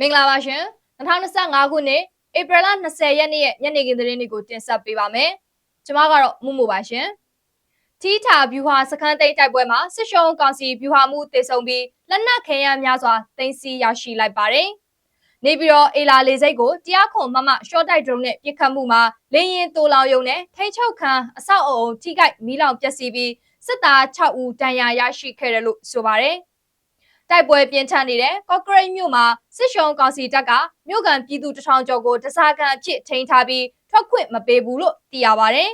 မင်္ဂလာပါရှင်2025ခုနှစ်ဧပြီလ20ရက်နေ့ရဲ့ညနေခင်းသတင်းတွေကိုတင်ဆက်ပေးပါမယ်ကျွန်မကတော့မှုမှုပါရှင်တီထာဗျူဟာစခန်းသိမ်းတိုက်ပွဲမှာစစ်ရှုံးကောင်စီဗျူဟာမှုတည်ဆုံပြီးလက်နက်ခဲယမ်းများစွာတင်စီရရှိလိုက်ပါတယ်နေပြီးတော့အေလာလေစိတ်ကိုတရားခွန်မမရှော့တိုက်ဒရုန်းနဲ့ပြစ်ခတ်မှုမှာလေရင်တိုလောင်ယုံနဲ့ထိန်းချုပ်ခံအဆောက်အအုံထိခိုက်မီးလောင်ပျက်စီးပြီးစစ်သား6ဦးဒဏ်ရာရရှိခဲ့တယ်လို့ဆိုပါတယ် တိုက်ပွဲပြင်းထန်နေတဲ့ကော့ကရိတ်မြို့မှာစစ်ရှုံးကောင်စီတပ်ကမြို့ကန်ပြည်သူတထောင်ကျော်ကိုတစားကန်အဖြစ်ထိန်းထားပြီးထွက်ခွင့်မပေးဘူးလို့သိရပါတယ်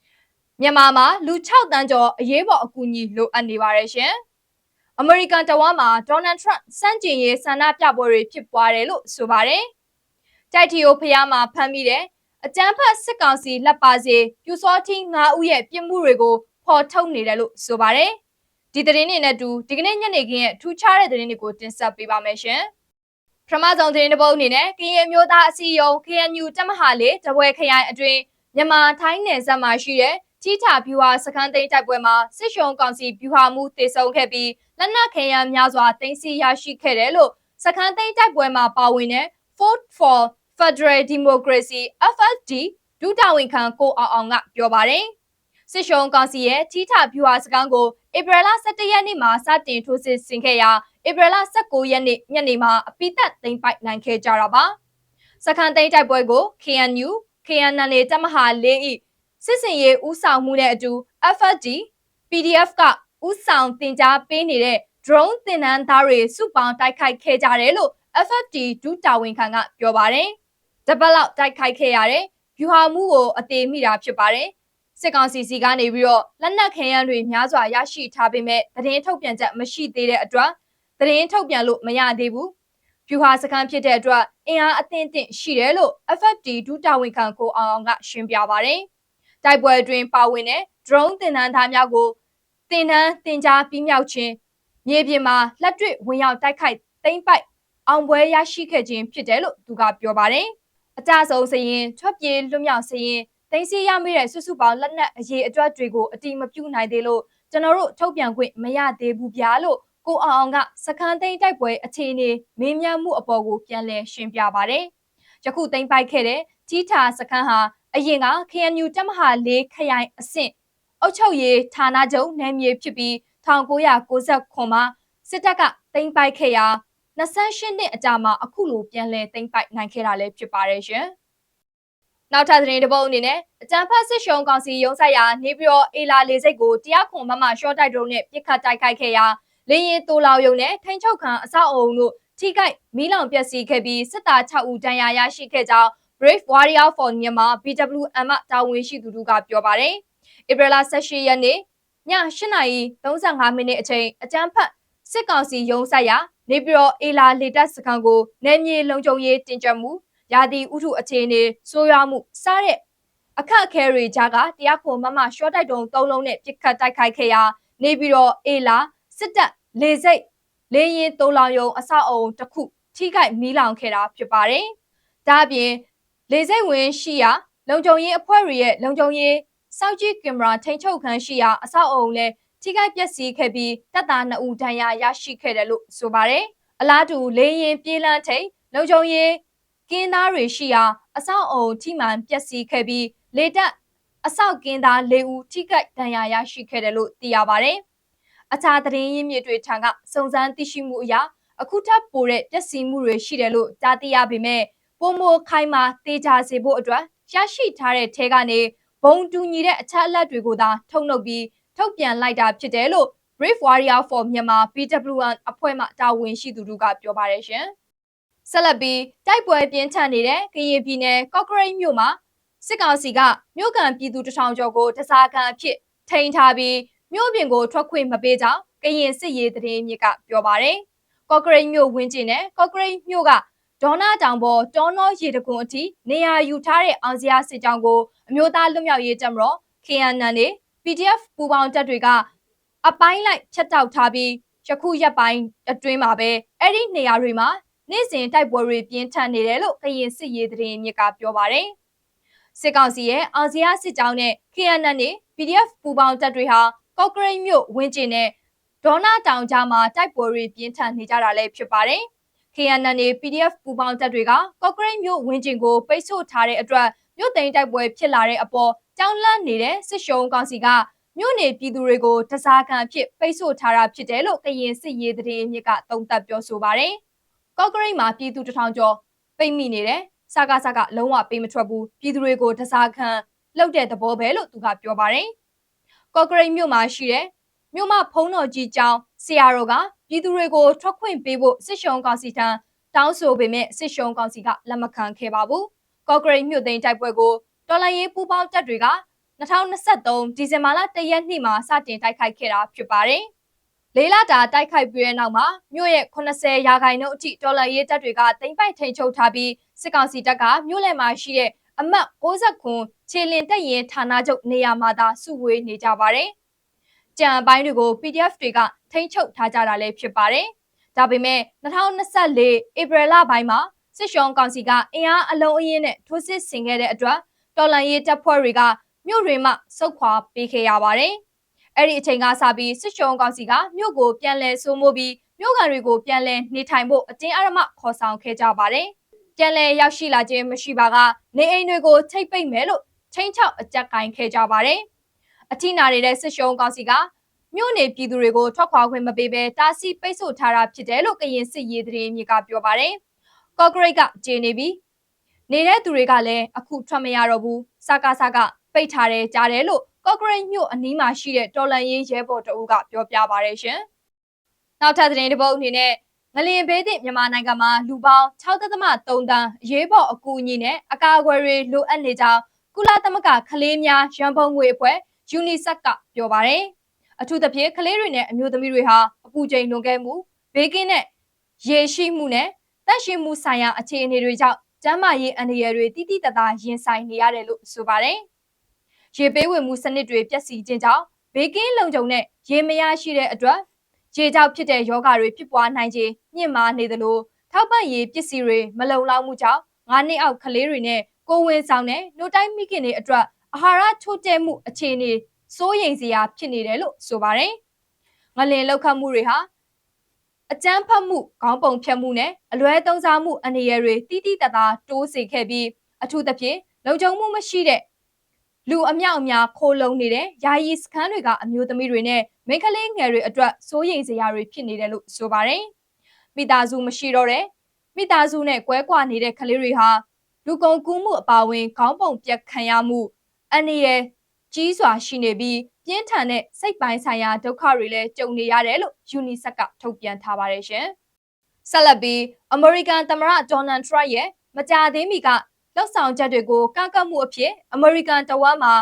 ။မြန်မာမှာလူ6တန်းကျော်အရေးပေါ်အကူအညီလိုအပ်နေပါတယ်ရှင်။အမေရိကန်တဝမ်းမှာဒေါ်နယ်ထရန့်စန့်ကျင်ရေးဆန္ဒပြပွဲတွေဖြစ်ပွားတယ်လို့ဆိုပါတယ်။တိုက်တီယိုဖျားမှာဖမ်းမိတဲ့အကြမ်းဖက်စစ်ကောင်စီလက်ပါစီပြူစောထင်း9ဦးရဲ့ပြစ်မှုတွေကိုဖော်ထုတ်နေတယ်လို့ဆိုပါတယ်။ ဒီသတင်းတွေနဲ့အတူဒီကနေ့ညနေခင်းရဲ့ထူးခြားတဲ့သတင်းတွေကိုတင်ဆက်ပေးပါမယ်ရှင်။ပထမဆုံးသတင်းတစ်ပုဒ်အနေနဲ့ကရင်မျိုးသားအစည်းအရုံး KNU တပ်မဟာလေးတပွဲခရိုင်အတွင်းမြန်မာထိုင်းနယ်စပ်မှာရှိတဲ့ကြီးထာဗျူဟာစခန်းသိမ်းတိုက်ပွဲမှာစစ်ရှုံကောင်စီဗျူဟာမှုတည်ဆုံခဲ့ပြီးလက်နက်ခဲယမ်းများစွာတင်စီရရှိခဲ့တယ်လို့စခန်းသိမ်းတိုက်ပွဲမှာပါဝင်တဲ့ Fort for Federal Democracy FFD ဒုတာဝန်ခံကိုအောင်အောင်ကပြောပါတယ်။စစ်ရှုံကောင်စီရဲ့ထီးထဗျူဟာစခန်းကို ဧပြီလ17ရက်နေ့မှာစတင်ထိုးစစ်ဆင်ခဲ့ရာဧပြီလ19ရက်နေ့ညနေမှာအပိသက်သိမ်းပိုက်နိုင်ခဲ့ကြတာပါစခန်းသိမ်းတိုက်ပွဲကို KNU KNL တပ်မဟာ၄ဤစစ်စင်ရေးဦးဆောင်မှုနဲ့အတူ FFD PDF ကဦးဆောင်တင် जा ပေးနေတဲ့ drone သင်တန်းသားတွေစုပေါင်းတိုက်ခိုက်ခဲ့ကြတယ်လို့ FFD ဒုတာဝန်ခံကပြောပါတယ်။တပတ်လောက်တိုက်ခိုက်ခဲ့ရတဲ့ဗျူဟာမှုကိုအသေးမိတာဖြစ်ပါတယ်။ စစ်ကောင်စီစီကနေပြီးတော့လက်နက်ခဲယမ်းတွေများစွာရရှိထားပေမဲ့သတင်းထုတ်ပြန်ချက်မရှိသေးတဲ့အတွက်သတင်းထုတ်ပြန်လို့မရသေးဘူး။ဖြူဟာစကန်ဖြစ်တဲ့အတွက်အင်အားအသင့်တင့်ရှိတယ်လို့ FFD ဒုတာဝန်ခံကိုအောင်အောင်ကရှင်းပြပါတယ်။တိုက်ပွဲအတွင်းပါဝင်တဲ့ drone တင်နန်းသားများကိုတင်နန်းတင်ကြားပြီးမြောက်ခြင်းမြေပြင်မှာလက်တွေ့ဝင်ရောက်တိုက်ခိုက်သိမ်းပိုက်အောင်ပွဲရရှိခဲ့ခြင်းဖြစ်တယ်လို့သူကပြောပါတယ်။အကြဆုံးစရင်ထွက်ပြေးလွတ်မြောက်စရင် သိမ်းဆည်းရမိတဲ့စုစုပေါင်းလက်နက်အရေးအတွက်တွေကိုအတိမပြုနိုင်သေးလို့ကျွန်တော်တို့ထုတ်ပြန်ခွင့်မရသေးဘူးဗျာလို့ကိုအောင်အောင်ကစခန်းသိမ်းတိုက်ပွဲအခြေအနေမေးမြန်းမှုအပေါ်ကိုပြန်လည်ရှင်းပြပါတယ်။ယခုသိမ်းပိုက်ခဲ့တဲ့တီထာစခန်းဟာအရင်က KNU တပ်မဟာ၄ခရိုင်အဆင့်အုပ်ချုပ်ရေးဌာနချုပ်နယ်မြေဖြစ်ပြီး1969မှာစစ်တပ်ကသိမ်းပိုက်ခဲ့ရာ28နှစ်အကြာမှာအခုလိုပြန်လည်သိမ်းပိုက်နိုင်ခဲ့တာလည်းဖြစ်ပါတယ်ရှင်။ နောက်ထပ်သတင်းတစ်ပုဒ်အနေနဲ့အကြံဖတ်စစ်ရှုံကောင်စီရုံးဆိုင်ရာနေပြည်တော်အေလာလေစိတ်ကိုတရားခွန်မမရှော့တိုက်ဒရုန်းနဲ့ပြစ်ခတ်တိုက်ခိုက်ခဲ့ရာလေရင်တိုလာယုံနဲ့ထိန်ချုပ်ခံအဆောက်အုံတို့ထိခိုက်မီးလောင်ပျက်စီးခဲ့ပြီးစစ်သား6ဦးဒဏ်ရာရရှိခဲ့ကြောင်း Brave Warrior for Myanmar BWM တာဝန်ရှိသူတို့ကပြောပါတယ်။ဧပြီလ18ရက်နေ့ည8:35မိနစ်အချိန်အကြမ်းဖက်စစ်ကောင်စီရုံးဆိုင်ရာနေပြည်တော်အေလာလေတပ်စခန်းကိုနယ်မြေလုံခြုံရေးတင်ကြမှု ရာသီဥတုအခြေအနေဆိုးရွားမှုစတဲ့အခက်အခဲတွေကြားကတရားခွန်မမရှော့တိုက်တုံသုံးလုံးနဲ့ပြစ်ခတ်တိုက်ခိုက်ခဲ့ရာနေပြီးတော့အေလာစစ်တပ်လေစိတ်လေရင်တိုးလောင်ယုံအဆောက်အုံတစ်ခုထိခိုက်မီးလောင်ခဲ့တာဖြစ်ပါတယ်။ဒါအပြင်လေစိတ်ဝင်ရှိရာလုံခြုံရေးအဖွဲ့တွေရဲ့လုံခြုံရေးစောက်ကြည့်ကင်မရာထိန်ချုပ်ခန်းရှိရာအဆောက်အုံလည်းထိခိုက်ပျက်စီးခဲ့ပြီးတပ်သား2ဦးဒဏ်ရာရရှိခဲ့တယ်လို့ဆိုပါတယ်။အလားတူလေရင်ပြေးလန်းထိန်လုံခြုံရေး ကင်းသားတွေရှိရာအဆောက်အုံထိမှန်ပျက်စီးခဲ့ပြီးလေတပ်အဆောက်ကင်းသား၄ဦးထိခိုက်ဒဏ်ရာရရှိခဲ့တယ်လို့သိရပါတယ်။အခြားသတင်းရင်းမြစ်တွေထံကစုံစမ်းသိရှိမှုအရအခုထပ်ပိုတဲ့ပျက်စီးမှုတွေရှိတယ်လို့ကြားသိရပေမဲ့ပုံမခိုင်မာတေချာစေဖို့အတွက်ရရှိထားတဲ့ထဲကနေဘုံတူညီတဲ့အချက်အလက်တွေကိုသာထုတ်နှုတ်ပြီးထုတ်ပြန်လိုက်တာဖြစ်တယ်လို့ Brave Warrior for Myanmar BWN အဖွဲ့မှတာဝန်ရှိသူတို့ကပြောပါတယ်ရှင်။ ဆက်လက်ပြီးတိုက်ပွဲပြင်းထန်နေတဲ့ကရင်ပြည်နယ်ကော့ကရိတ်မြို့မှာစစ်ကောင်စီကမြို့ကန်ပြည်သူတထောင်ကျော်ကိုတစားကန်အဖြစ်ထိန်းထားပြီးမြို့ပြင်ကိုထွက်ခွင့်မပေးကြောင်းကရင်စစ်ရေးသတင်းမြစ်ကပြောပါတယ်။ကော့ကရိတ်မြို့ဝင်းကျင်နဲ့ကော့ကရိတ်မြို့ကဒေါနာတောင်ပေါ်တောနောရေတကွန်အထိနေရာယူထားတဲ့အောင်စရာစစ်ကြောင်းကိုအမျိုးသားလွတ်မြောက်ရေးတပ်မတော် KNN နဲ့ PDF ပူးပေါင်းတပ်တွေကအပိုင်းလိုက်ဖြတ်တောက်ထားပြီးယခုရက်ပိုင်းအတွင်းမှာပဲအဲ့ဒီနေရာတွေမှာ နေ့စဉ်တိုက်ပွဲတွေပြင်းထန်နေတယ်လို့ကရင်စစ်ရေးသတင်းမြစ်ကပြောပါတယ်။စစ်ကောင်စီရဲ့အာဆီယံစစ်ကြောင်းနဲ့ KNN နဲ့ PDF ပူးပေါင်းတပ်တွေဟာကော့ကရိတ်မြို့ဝင်းကျင်နဲ့ဒေါနာတောင်ကြားမှာတိုက်ပွဲတွေပြင်းထန်နေကြတာလည်းဖြစ်ပါတယ်။ KNN PDF ပူးပေါင်းတပ်တွေကကော့ကရိတ်မြို့ဝင်းကျင်ကိုပိတ်ဆို့ထားတဲ့အတွက်မြို့သိမ်းတိုက်ပွဲဖြစ်လာတဲ့အပေါ်ကြောင်းလန့်နေတဲ့စစ်ရှုံးကောင်စီကမြို့နေပြည်သူတွေကိုတစားခံအဖြစ်ပိတ်ဆို့ထားတာဖြစ်တယ်လို့ကရင်စစ်ရေးသတင်းမြစ်ကသုံးသပ်ပြောဆိုပါတယ်။ ကော့ကရိတ်မှာပြည်သူတထောင်ကျော်ပိတ်မိနေတယ်။စကားစကားလုံးဝပေးမထွက်ဘူးပြည်သူတွေကိုတစားခံလှုပ်တဲ့သဘောပဲလို့သူကပြောပါတယ်။ကော့ကရိတ်မြို့မှာရှိတဲ့မြို့မဖုံးတော်ကြီးကျောင်းဆရာတော်ကပြည်သူတွေကိုထွက်ခွင့်ပေးဖို့စစ်ရှုံကောင်စီထံတောင်းဆိုပေမဲ့စစ်ရှုံကောင်စီကလက်မခံခဲ့ပါဘူး။ကော့ကရိတ်မြို့သိမ်းတိုက်ပွဲကိုတော်လှန်ရေးပူးပေါင်းတပ်တွေက2023ဒီဇင်ဘာလ1ရက်နေ့မှာစတင်တိုက်ခိုက်ခဲ့တာဖြစ်ပါတယ်။ လေးလတာတိုက်ခိုက်ပြီးတဲ့နောက်မှာမြို့ရဲ့80ရာခိုင်နှုန်းအထိတော်လှန်ရေးတပ်တွေကတိမ့်ပိုက်ထိန်ချုပ်ထားပြီးစစ်ကောင်စီတပ်ကမြို့လယ်မှာရှိတဲ့အမှတ်69ခြေလင်တပ်ရင်ဌာနချုပ်နေရာမှာသာစုဝေးနေကြပါတယ်။ကြံပိုင်းတွေကို PDF တွေကထိန်းချုပ်ထားကြတာလည်းဖြစ်ပါတယ်။ဒါပေမဲ့2024ဧပြီလပိုင်းမှာစစ်ရှုံးကောင်စီကအင်အားအလုံးအင်းနဲ့ထိုးစစ်ဆင်ခဲ့တဲ့အတွက်တော်လန်ရေးတပ်ဖွဲ့တွေကမြို့တွေမှစုခွာပေးခဲ့ရပါတယ်။ အဲ့ဒီအချိန်ကစပြီးစစ်ရှုံးကောင်စီကမြို့ကိုပြန်လည်စိုးမိုးပြီးမြို့ကန်တွေကိုပြန်လည်နေထိုင်ဖို့အတင်းအဓမ္မခေါ်ဆောင်ခဲ့ကြပါတယ်။ပြန်လည်ရောက်ရှိလာခြင်းမရှိပါကနေအိမ်တွေကိုချိတ်ပိတ်မယ်လို့ချင်းချောက်အကြက်ကင်ခဲ့ကြပါတယ်။အထိနာနေတဲ့စစ်ရှုံးကောင်စီကမြို့နယ်ပြည်သူတွေကိုထွက်ခွာခွင့်မပေးဘဲတားဆီးပိတ်ဆို့ထားတာဖြစ်တယ်လို့ကရင်စစ်ရေးသတင်းမြေကပြောပါတယ်။ကော့ဂရိတ်ကကျေနေပြီးနေတဲ့သူတွေကလည်းအခုထွက်မရတော့ဘူးစကားစကားပိတ်ထားတယ်ကြားတယ်လို့ ကော့ဂရိတ်မြို့အနီးမှာရှိတဲ့တော်လန်ရေးရဲဘော်တအုပ်ကပြောပြပါရရှင်။နောက်ထပ်သတင်းတစ်ပုဒ်အနေနဲ့ငလင်ဘေးသည့်မြန်မာနိုင်ငံမှာလူပေါင်း6.3တန်းအရေးပေါ်အကူအညီနဲ့အကာအကွယ်တွေလိုအပ်နေကြောင်းကုလသမဂ္ဂကလေးများရန်ပုံငွေအဖွဲ့ UNICEF ကပြောပါရယ်။အထူးသဖြင့်ကလေးတွေနဲ့အမျိုးသမီးတွေဟာအပူချိန်လွန်ခဲ့မှုဘေးကင်းတဲ့ရေရှိမှုနဲ့တက်ရှိမှုဆိုင်ရာအခြေအနေတွေကြောင့်ကျန်းမာရေးအန္တရာယ်တွေတိတိတသားရင်ဆိုင်နေရတယ်လို့ဆိုပါတယ်။ ရေပေးဝေမှုစနစ်တွေပျက်စီးခြင်းကြောင့်ဘေးကင်းလုံခြုံတဲ့ရေမရရှိတဲ့အတွက်ရေကြောင့်ဖြစ်တဲ့ယောဂါတွေဖြစ်ပွားနိုင်ခြင်းမြင့်မားနေသလိုထောက်ပံ့ရေးပစ္စည်းတွေမလုံလောက်မှုကြောင့်ငါးနှစ်အောက်ကလေးတွေနဲ့ကိုဝင်ဆောင်တဲ့နှုတ်တိုင်းမိခင်တွေအတွက်အာဟာရချို့တဲ့မှုအခြေအနေစိုးရိမ်စရာဖြစ်နေတယ်လို့ဆိုပါတယ်။ငလင်လောက်ခတ်မှုတွေဟာအကြမ်းဖက်မှုခေါင်းပုံဖြတ်မှုနဲ့အလွဲသုံးစားမှုအနေရတွေတိတိတသားတိုးစေခဲ့ပြီးအထူးသဖြင့်လုံခြုံမှုမရှိတဲ့ လူအမြောက်အများခိုးလုံနေတဲ့ယာယီစခန်းတွေကအမျိုးသမီးတွေနဲ့မိန်းကလေးငယ်တွေအတွက်စိုးရိမ်စရာတွေဖြစ်နေတယ်လို့ဆိုပါတယ်။မိသားစုမရှိတော့တဲ့မိသားစုနဲ့ကွဲကွာနေတဲ့ကလေးတွေဟာလူကုန်ကူးမှုအပါအဝင်ခေါင်းပုံပြက်ခံရမှုအနေရကြီးစွာရှိနေပြီးပြင်းထန်တဲ့စိတ်ပိုင်းဆိုင်ရာဒုက္ခတွေလည်းကြုံနေရတယ်လို့ UNICEF ကထုတ်ပြန်ထားပါတယ်ရှင်။ဆက်လက်ပြီး American သမ္မတ Donald Trump ရဲ့မကြာသေးမီက လောက်ဆောင်ချက်တွေကိုကန့်ကွက်မှုအဖြစ် American တဝမ်းမှာ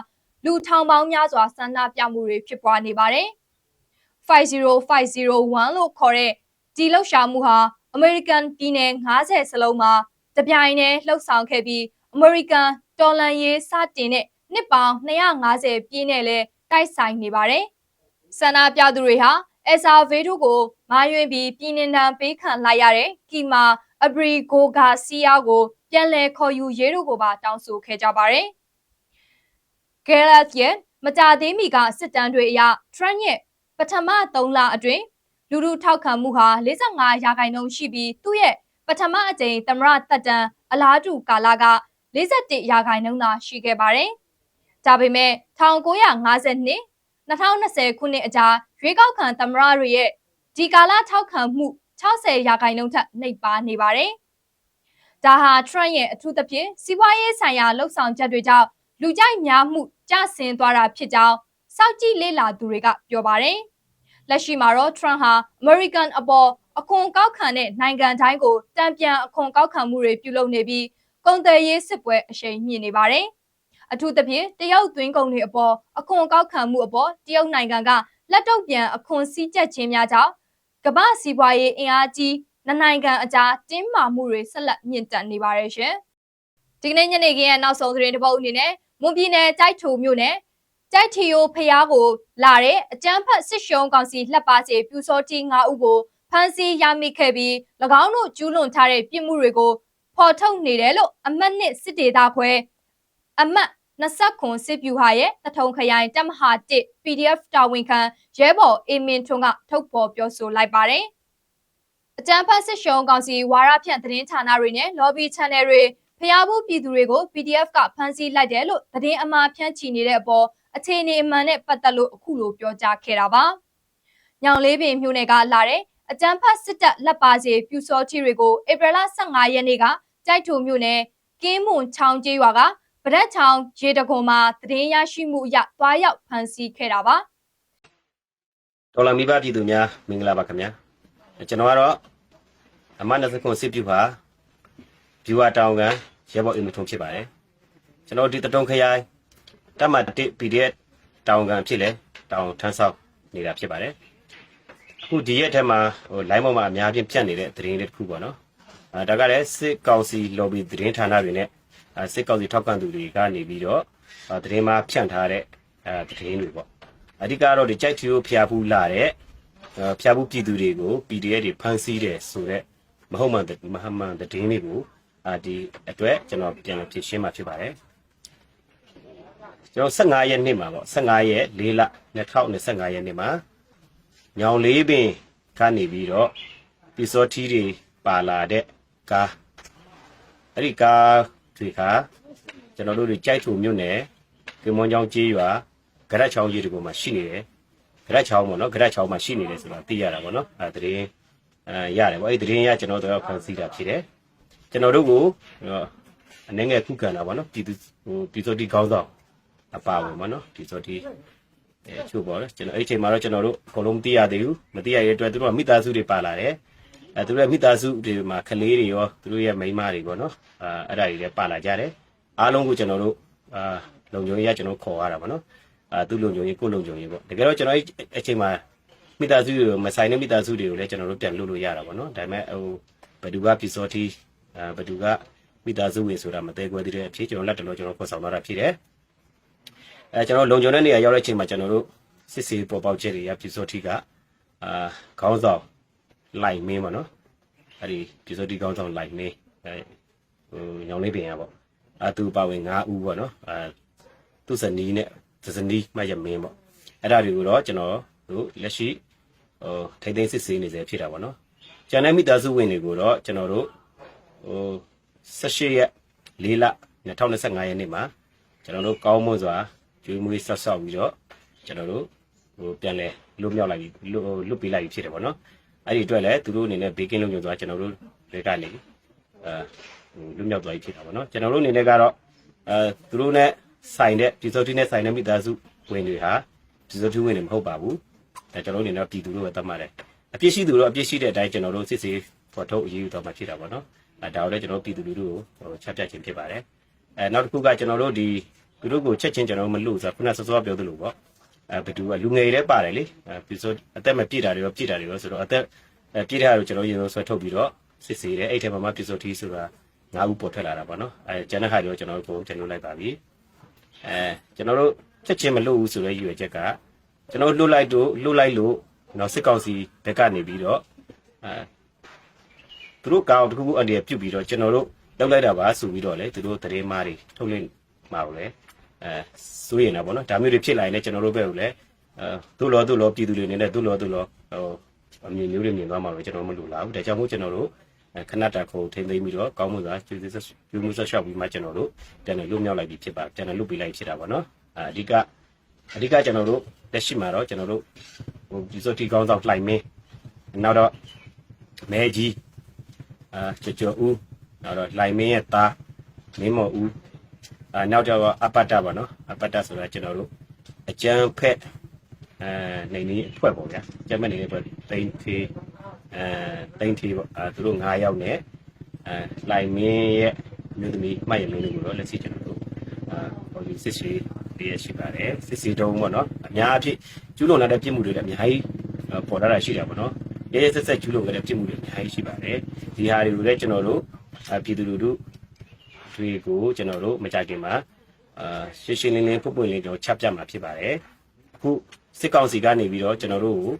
လူထောင်ပေါင်းများစွာဆန္ဒပြမှုတွေဖြစ်ပွားနေပါတယ်။50501လို့ခေါ်တဲ့ဒီလှုပ်ရှားမှုဟာ American ပြည်နယ်90စလုံးမှာတပြိုင်တည်းလှုပ်ဆောင်ခဲ့ပြီး American တော်လန်ရေးစတင်တဲ့နှစ်ပေါင်း250ပြည့်နဲ့လဲတိုက်ဆိုင်နေပါတယ်။ဆန္ဒပြသူတွေဟာအဆာဗေဒိုကိုမာယွင်ပြီးပြည်နှင်တံပေးခံလိုက်ရတဲ့ကီမာအဘရီဂိုဂါစီယာကို ပြန်လည်ခေါ်ယူရေးတို့ကိုပါတောင်းဆိုခဲ့ကြပါတယ်။ဂဲလက်ရဲ့မကြသေးမီကစစ်တမ်းတွေအရထရန့်ရဲ့ပထမ3လအတွင်းလူလူထောက်ခံမှုဟာ45ရာခိုင်နှုန်းရှိပြီးသူ့ရဲ့ပထမအကြိမ်သမရတက်တန်အလားတူကာလက41ရာခိုင်နှုန်းသာရှိခဲ့ပါတယ်။ဒါပေမဲ့1952 2020ခုနှစ်အကြားရွေးကောက်ခံသမရတွေရဲ့ဒီကာလထောက်ခံမှု60ရာခိုင်နှုန်းထက်နှိပ်ပါနေပါတယ်။ ဒါဟာထရန့်ရဲ့အထူးသဖြင့်စီးပွားရေးဆိုင်ရာလှုပ်ဆောင်ချက်တွေကြောင့်လူကြိုက်များမှုကျဆင်းသွားတာဖြစ်ကြောင်းစောင့်ကြည့်လေ့လာသူတွေကပြောပါတယ်။လက်ရှိမှာတော့ထရန့်ဟာ American အပေါ်အခွန်ကောက်ခံတဲ့နိုင်ငံတိုင်းကိုတံပြန်အခွန်ကောက်ခံမှုတွေပြုလုပ်နေပြီးကုန်သွယ်ရေးစစ်ပွဲအရှိန်မြင့်နေပါတယ်။အထူးသဖြင့်တရုတ်သွင်းကုန်တွေအပေါ်အခွန်ကောက်ခံမှုအပေါ်တရုတ်နိုင်ငံကလက်တော့ပြန်အခွန်စည်းကြပ်ခြင်းများကြောင့်ကမ္ဘာစီးပွားရေးအင်အားကြီး နှစ်နိုင်ငံအကြားတင်းမာမှုတွေဆက်လက်မြင့်တက်နေပါတယ်ရှင်။ဒီကနေ့ညနေခင်းရဲ့နောက်ဆုံးသတင်းတစ်ပုဒ်အနေနဲ့မွန်ပြည်နယ်ကြိုက်ထူမြို့နယ်ကြိုက်ထီယိုဖျားကိုလာတဲ့အကြမ်းဖက်စစ်ရှုံးကောင်စီလက်ပါစီပြူစောတီ9ဦးကိုဖမ်းဆီးရမိခဲ့ပြီး၎င်းတို့ကျူးလွန်ထားတဲ့ပြစ်မှုတွေကိုဖော်ထုတ်နေတယ်လို့အမတ်နှစ်စစ်ဒေသခွဲအမတ်20ခွန်စစ်ပြူဟာရဲ့တထုံခရိုင်တက်မဟာ1 PDF တာဝန်ခံရဲဘော်အေမင်ထွန်းကထုတ်ဖော်ပြောဆိုလိုက်ပါတယ် အကြမ်းဖက်စစ်ရှုံးကောင်စီဝါရဖြန့်သတင်းဌာနတွေနဲ့ lobby channel တွေဖျားဖို့ပြည်သူတွေကို PDF ကဖမ်းဆီးလိုက်တယ်လို့သတင်းအမှားဖြန့်ချီနေတဲ့အပေါ်အခြေအနေအမှန်နဲ့ပတ်သက်လို့အခုလိုပြောကြားခဲ့တာပါ။ညောင်လေးပင်မြို့နယ်ကလာတဲ့အကြမ်းဖက်စစ်တပ်လက်ပါစီပြူစောချီတွေကိုဧပြီလ15ရက်နေ့ကကြိုက်ထုံမြို့နယ်ကင်းမွန်ချောင်းကျေးရွာကဗဒတ်ချောင်းရေတကုံမှာသတင်းရရှိမှုအရတွားရောက်ဖမ်းဆီးခဲ့တာပါဒေါ်လာမိဘပြည်သူများမင်္ဂလာပါခင်ဗျာ ကျွန်တော်ကတော့အမတ်20ခုစစ်ပြုပါဘီဝါတောင်ကန်ရဲဘော်အင်မထုံဖြစ်ပါတယ်ကျွန်တော်ဒီတတုံခရိုင်တမတ်1 PDF တောင်ကန်ဖြစ်လေတောင်ထမ်းဆောက်နေတာဖြစ်ပါတယ်အခုဒီရက်ထဲမှာဟို line ပေါ်မှာအများကြီးပြတ်နေတဲ့သတင်းလေးတစ်ခုပေါ့နော်အဲဒါကလည်းစစ်ကောင်စီ lobby သတင်းဌာနတွေနဲ့အဲစစ်ကောင်စီထောက်ခံသူတွေကနေပြီးတော့အဲသတင်းမှာဖြန့်ထားတဲ့အဲသတင်းတွေပေါ့အဓိကတော့ဒီကြိုက်ချီကိုဖျားဖူးလာတဲ့အဲ ဖျားဖူးပြည်သူတွေကို PDF တွေဖမ်းဆီးတယ်ဆိုတော့မဟုတ်မှန်တဲ့မဟာမှန်တဲ့ဒင်းတွေကိုအာဒီအတွက်ကျွန်တော်ပြန်လည်ဖြည့်ရှင်းမှာဖြစ်ပါတယ်ကျွန်တော်15ရက်နေ့မှာပေါ့15ရက်4လ2025ရက်နေ့မှာညောင်လေးပင်ကနေပြီးတော့ပီစောထီးတွေပါလာတဲ့ကားအဲ့ဒီကားတွေခါကျွန်တော်တို့တွေကြိုက်ထူမြို့နယ်ကမွန်ချောင်းကျေးရွာဂရက်ချောင်းကြီးတကူမှာရှိနေတယ် ဂရက်ချောင်းပေါ့နော်ဂရက်ချောင်းမှာရှိနေတယ်ဆိုတာသိရတာပေါ့နော်အဲတရင်အဲရတယ်ပေါ့အဲ့ဒီတရင်ရကျွန်တော်တို့ဖန်ဆီးတာဖြစ်တယ်ကျွန်တော်တို့ကိုအနေငယ်ခုခံတာပေါ့နော်ပြည်သူဟိုပြည်သူတီကောင်းဆောင်အပါဝင်ပေါ့နော်ပြည်သူတီအဲချို့ပေါ့နော်ကျွန်တော်အဲ့ဒီချိန်မှာတော့ကျွန်တော်တို့အကုန်လုံးမသိရသေးဘူးမသိရတဲ့အတွက်သူတို့ကမိသားစုတွေပါလာတယ်အဲသူတို့ရဲ့မိသားစုတွေမှာကလေးတွေရောသူတို့ရဲ့မိန်းမတွေပေါ့နော်အာအဲ့ဒါတွေလည်းပါလာကြတယ်အားလုံးကိုကျွန်တော်တို့အာလုံခြုံရေးကကျွန်တော်ခေါ်ရတာပေါ့နော် အာသူ့လုံခြုံရေးကိုယ့်လုံခြုံရေးပေါ့တကယ်တော့ကျွန်တော်အဲ့အချိန်မှာမိသားစုတွေကိုမဆိုင်တဲ့မိသားစုတွေကိုလည်းကျွန်တော်တို့ပြန်လုပ်လို့ရတာပေါ့နော်ဒါပေမဲ့ဟိုဘယ်သူကပြည်စောတိအာဘယ်သူကမိသားစုဝင်ဆိုတာမသေးခွဲသေးတဲ့အဖြစ်ကျွန်တော်လက်တလို့ကျွန်တော်ခေါ်ဆောင်လာတာဖြစ်တယ်အဲကျွန်တော်လုံခြုံတဲ့နေရာရောက်တဲ့အချိန်မှာကျွန်တော်တို့စစ်စီပေါ်ပေါက်ချက်တွေကပြည်စောတိကအာခေါင်းဆောင်လိုက်မင်းပေါ့နော်အဲ့ဒီပြည်စောတိခေါင်းဆောင်လိုက်မင်းအဲဟိုညောင်လေးပင်ရပေါ့အာသူပါဝင်9ဦးပေါ့နော်အာသူစနီးနဲ့ သစနီးမှရမင်းပေါ့အဲ့ဒါတွေကိုတော့ကျွန်တော်တို့လက်ရှိဟိုထိမ့်သိမ်းစစ်ဆေးနေစေဖြစ်တာပေါ့နော်ကျန်တဲ့မိသားစုဝင်တွေကိုတော့ကျွန်တော်တို့ဟို18ရက်4လ2025ရက်နေ့မှာကျွန်တော်တို့ကောင်းမွန်စွာကျွေးမွေးဆက်ဆောက်ပြီးတော့ကျွန်တော်တို့ဟိုပြန်လဲလွတ်မြောက်လိုက်ပြီလွတ်လွတ်ပေးလိုက်ပြီဖြစ်တယ်ပေါ့နော်အဲ့ဒီအတွက်လည်းသူတို့အနေနဲ့ဘေးကင်းလုံခြုံစွာကျွန်တော်တို့တွေကနေအဲလွတ်မြောက်သွားပြီဖြစ်တာပေါ့နော်ကျွန်တော်တို့အနေနဲ့ကတော့အဲသူတို့ ਨੇ ဆိုင်တဲ့ပြည်စောတိနဲ့ဆိုင်တဲ့မိသားစုဝင်တွေဟာပြည်စောတိဝင်တွေမဟုတ်ပါဘူးဒါကျွန်တော်တို့အနေနဲ့ပြည်သူတို့ပဲသတ်မှတ်တယ်အပြစ်ရှိသူတို့အပြစ်ရှိတဲ့အတိုင်းကျွန်တော်တို့စစ်ဆေးဖော်ထုတ်အရေးယူတော့မှဖြစ်တာပေါ့နော်အဲဒါကိုလည်းကျွန်တော်တို့ပြည်သူလူထုကိုဟိုချက်ပြခြင်းဖြစ်ပါတယ်အဲနောက်တစ်ခုကကျွန်တော်တို့ဒီသူတို့ကိုချက်ချင်းကျွန်တော်တို့မလို့ဆိုတာခုနစောစောပြောသလိုပေါ့အဲဘယ်သူကလူငယ်တွေလည်းပါတယ်လေအဲပြည်စောအသက်မပြည့်တာတွေရောပြည့်တာတွေရောဆိုတော့အသက်ပြည့်တဲ့ဟာကိုကျွန်တော်ရေဆုံးဆွဲထုတ်ပြီးတော့စစ်ဆေးတယ်အဲ့ထဲမှာမှပြည်စောတိဆိုတာငါးဦးပေါ်ထွက်လာတာပေါ့နော်အဲကျန်တဲ့ဟာတွေရောကျွန်တော်တို့ပုံကျွန်တော်လိုက်ပါပြီ အဲကျွန်တော်တို့ချက်ချင်းမလုပ်ဘူးဆိုတဲ့ရည်ရွယ်ချက်ကကျွန်တော်လှုပ်လိုက်တော့လှုပ်လိုက်လို့နော်စစ်ကောင်စီဘက်ကနေပြီးတော့အဲသူတို့ကောင်တခုခုအနေနဲ့ပြုတ်ပြီးတော့ကျွန်တော်တို့လောက်လိုက်တာပါဆိုပြီးတော့လေသူတို့သတင်းမားတွေထုတ်လွှင့်မှာကိုလေအဲစိုးရင်တာပေါ့နော်ဒါမျိုးတွေဖြစ်လာရင်လည်းကျွန်တော်တို့ဘက်ကိုလည်းအဲသူ့လောသူ့လောပြည်သူတွေအနေနဲ့သူ့လောသူ့လောဟိုအမြင်မျိုးတွေမြင်သွားမှာပဲကျွန်တော်မလို့လာဘူးဒါကြောင့်မို့ကျွန်တော်တို့အဲ ခဏတာခုထိမ့်သိမ်းပြီးတော့ကောင်းမှုသာကျွေးစစ်ကျွေးမှုဆက်လျှောက်ပြီးမှကျွန်တော်တို့ပြန်လည်လွတ်မြောက်လိုက်ပြီဖြစ်ပါပြန်လည်လွတ်ပေးလိုက်ဖြစ်တာပေါ့နော်အအဓိကအဓိကကျွန်တော်တို့လက်ရှိမှာတော့ကျွန်တော်တို့ဟိုဒီစတီကောင်းဆောင်လှိုင်မင်းနောက်တော့မဲကြီးအာချေချေဦးနောက်တော့လှိုင်မင်းရဲ့သားမင်းမော်ဦးအာနောက်တော့အပတ္တပါနော်အပတ္တဆိုတာကျွန်တော်တို့အကျန်းဖက်အဲနေနေအထွက်ပေါ့ဗျာကျမ်းမနေနေအတွက်တိန်သေး အဲတိန်သေးပေါ့အဲသူတို့9ယောက်နဲ့အဲလှိုင်မင်းရဲ့မြို့သမီးမှတ်ရမင်းတို့ကိုတော့လက်ရှိကျွန်တော်တို့အာဟိုဒီစစ်စီတည်းရှိပါတယ်စစ်စီတုံးပေါ့နော်အများအဖြစ်ကျူးလွန်လာတဲ့ပြစ်မှုတွေလည်းအများကြီးပေါ်လာတာရှိတာပေါ့နော်ရဲရဲဆက်ဆက်ကျူးလွန်ခဲ့တဲ့ပြစ်မှုတွေအများကြီးရှိပါတယ်ဒီဟာတွေကိုလည်းကျွန်တော်တို့ပြည်သူလူထုတွေကိုကျွန်တော်တို့မကြခင်မှာအာရှင်းရှင်းလင်းလင်းပုတ်ပွင့်လင်းကျွန်တော်ချပြမှာဖြစ်ပါတယ်အခုစစ်ကောင်စီကနေပြီးတော့ကျွန်တော်တို့ကို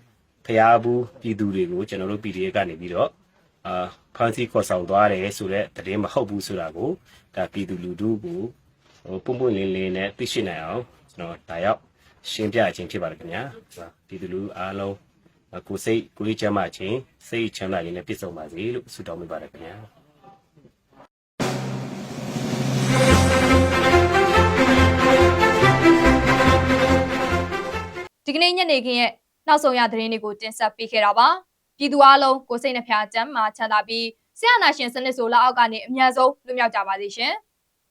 ဖျားဘူးပြည်သူတွေကိုကျွန်တော်တို့ PDF ကနေပြီးတော့အာဖန်စီခေါ်ဆောင်သွားတယ်ဆိုတော့တည်င်းမဟုတ်ဘူးဆိုတာကိုဒါပြည်သူလူထုကိုဟိုပုံပွင့်လင်းလင်းနဲ့သိရှိနိုင်အောင်ကျွန်တော်ဒါရောက်ရှင်းပြခြင်းဖြစ်ပါတယ်ခင်ဗျာပြည်သူလူအားလုံးကိုစိတ်ကိုလေးချမ်းသာခြင်းစိတ်ချမ်းသာခြင်းနဲ့ပြည့်စုံပါစေလို့ဆုတောင်းမိပါတယ်ခင်ဗျာဒီကနေ့ညနေခင်းရဲ့ နောက်ဆုံးရသတင်းတွေကိုတင်ဆက်ပေးခဲ့တာပါပြည်သူအလုံးကိုစိတ်နှဖျားချမ်းမာချမ်းသာပြီးဆရာနာရှင်စနစ်ဆိုလက်အောက်ကနေအများဆုံးလွတ်မြောက်ကြပါစေရှင်